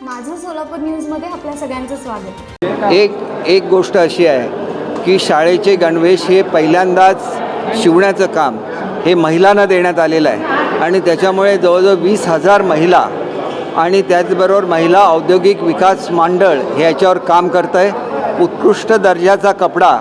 सोलापूर न्यूजमध्ये आपल्या सगळ्यांचं स्वागत. एक एक गोष्ट अशी आहे की शाळेचे गणवेश हे पहिल्यांदाच शिवण्याचं काम हे महिलांना देण्यात आलेलं आहे. आणि त्याच्यामुळे जवळजवळ वीस हजार महिला आणि त्याचबरोबर महिला औद्योगिक विकास मंडळ हे याच्यावर काम करतं आहे. उत्कृष्ट दर्जाचा कपडा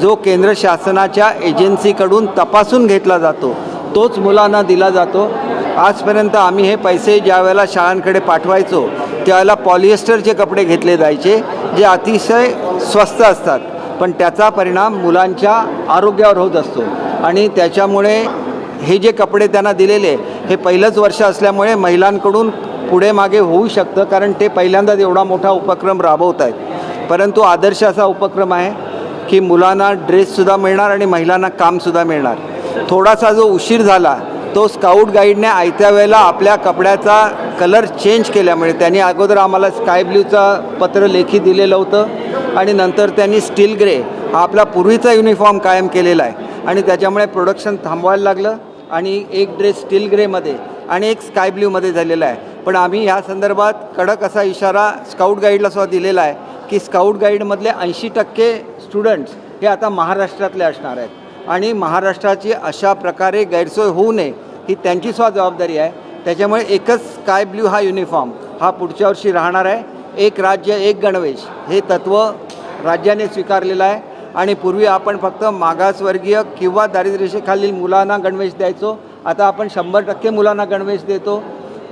जो केंद्र शासनाच्या एजन्सीकडून तपासून घेतला जातो तोच मुलांना दिला जातो. आजपर्यंत आम्ही हे पैसे ज्या वेळेला शाळांकडे पाठवायचो त्याला पॉलिएस्टरचे कपडे घेतले जायचे जे अतिशय स्वस्त असतात. पण त्याचा परिणाम मुलांच्या आरोग्यावर होत असतो. आणि त्याच्यामुळे हे जे कपडे त्यांना दिलेले हे पहिलंच वर्ष असल्यामुळे महिलांकडून पुढे मागे होऊ शकतं कारण ते पहिल्यांदाच एवढा मोठा उपक्रम राबवत आहेत. परंतु आदर्श असा उपक्रम आहे की मुलांना ड्रेससुद्धा मिळणार आणि महिलांना कामसुद्धा मिळणार. थोडासा जो उशीर झाला तो स्काउट गाईडने आयत्या वेळेला आपल्या कपड्याचा कलर चेंज केल्यामुळे त्यांनी अगोदर आम्हाला स्काय ब्ल्यूचं पत्र लेखी दिलेलं होतं आणि नंतर त्यांनी स्टील ग्रे हा आपला पूर्वीचा युनिफॉर्म कायम केलेला आहे. आणि त्याच्यामुळे प्रोडक्शन थांबवायला लागलं आणि एक ड्रेस स्टील ग्रेमध्ये आणि एक स्काय ब्ल्यूमध्ये झालेला आहे. पण आम्ही ह्या संदर्भात कडक असा इशारा स्काउट गाईडला सुद्धा दिलेला आहे की स्काउट गाईडमधले ऐंशी टक्के स्टुडंट्स हे आता महाराष्ट्रातले असणार आहेत. आणि महाराष्ट्राची अशा प्रकारे गैरसोय होऊ नये ही त्यांची स्व जबाबदारी आहे. त्याच्यामुळे एकच स्काय ब्ल्यू हा युनिफॉर्म हा पुढच्या वर्षी राहणार आहे. एक राज्य एक गणवेश हे तत्त्व राज्याने स्वीकारलेलं आहे. आणि पूर्वी आपण फक्त मागासवर्गीय किंवा दारिद्र्यरेषेखालील मुलांना गणवेश द्यायचो. आता आपण शंभर टक्के मुलांना गणवेश देतो.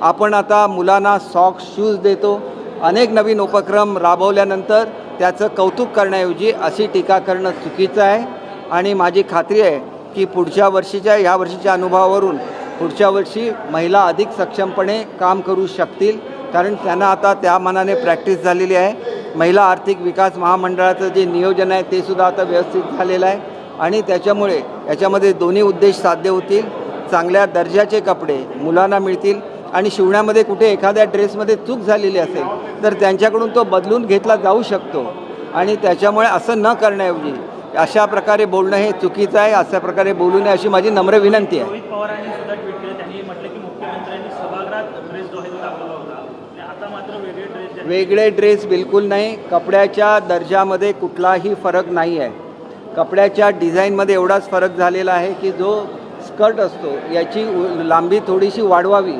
आपण आता मुलांना सॉक्स शूज देतो. अनेक नवीन उपक्रम राबवल्यानंतर त्याचं कौतुक करण्याऐवजी अशी टीका करणं चुकीचं आहे. आणि माझी खात्री आहे की पुढच्या वर्षीच्या ह्या वर्षीच्या अनुभवावरून पुढच्या वर्षी महिला अधिक सक्षमपणे काम करू शकतील कारण त्यांना आता त्या मनाने प्रॅक्टिस झालेली आहे. महिला आर्थिक विकास महामंडळाचं जे नियोजन आहे ते सुद्धा आता व्यवस्थित झालेलं आहे. आणि त्याच्यामुळे याच्यामध्ये दोन्ही उद्देश साध्य होतील. चांगल्या दर्जाचे कपडे मुलांना मिळतील. आणि शिवण्यामध्ये कुठे एखाद्या ड्रेसमध्ये चूक झालेली असेल तर त्यांच्याकडून तो बदलून घेतला जाऊ शकतो. आणि त्याच्यामुळे असं न करण्याऐवजी अशा प्रकारे बोलणं हे चुकीचं आहे अशा प्रकारे बोलू नये अशी माझी नम्र विनंती आहे रोहित पवारांनी सुद्धा ट्विट केलं त्यांनी म्हटलं की मुख्यमंत्र्यांनी सभागृहात ड्रेस जो आहे तो दाखवला होता आणि आता मात्र वेगळे ड्रेस बिलकुल नाही. कपड्याच्या दर्जामध्ये कुठलाही फरक नाही आहे कपड्याच्या डिझाईनमध्ये एवढाच फरक झालेला आहे की जो स्कर्ट असतो याची लांबी थोडीशी वाढवावी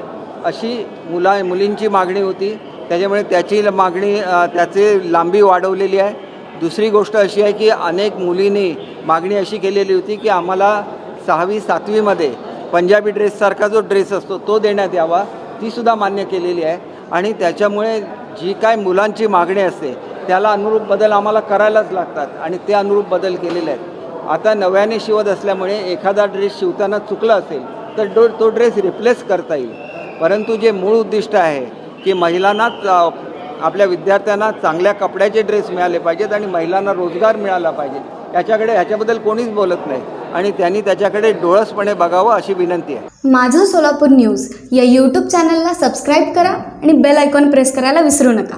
अशी मुला मुलींची मागणी होती. त्याच्यामुळे त्याची मागणी त्याचे त्याची लांबी वाढवलेली आहे. दुसरी गोष्ट अशी आहे की अनेक मुलींनी मागणी अशी केलेली होती की आम्हाला सहावी सातवीमध्ये पंजाबी ड्रेससारखा जो ड्रेस असतो तो देण्यात यावा. तीसुद्धा मान्य केलेली आहे. आणि त्याच्यामुळे जी काय मुलांची मागणी असते त्याला अनुरूप बदल आम्हाला करायलाच लागतात आणि ते अनुरूप बदल केलेले आहेत. आता नव्याने शिवत असल्यामुळे एखादा ड्रेस शिवताना चुकला असेल तर डो तो ड्रेस रिप्लेस करता येईल. परंतु जे मूळ उद्दिष्ट आहे की महिलांनाच आपल्या विद्यार्थ्यांना चांगल्या कपड्याचे ड्रेस मिळाले पाहिजेत आणि महिलांना रोजगार मिळाला पाहिजे. याच्याकडे ह्याच्याबद्दल कोणीच बोलत नाही. आणि त्यांनी त्याच्याकडे डोळसपणे बघावं अशी विनंती आहे. माझं सोलापूर न्यूज या यूट्यूब चॅनलला सबस्क्राईब करा आणि बेल आयकॉन प्रेस करायला विसरू नका.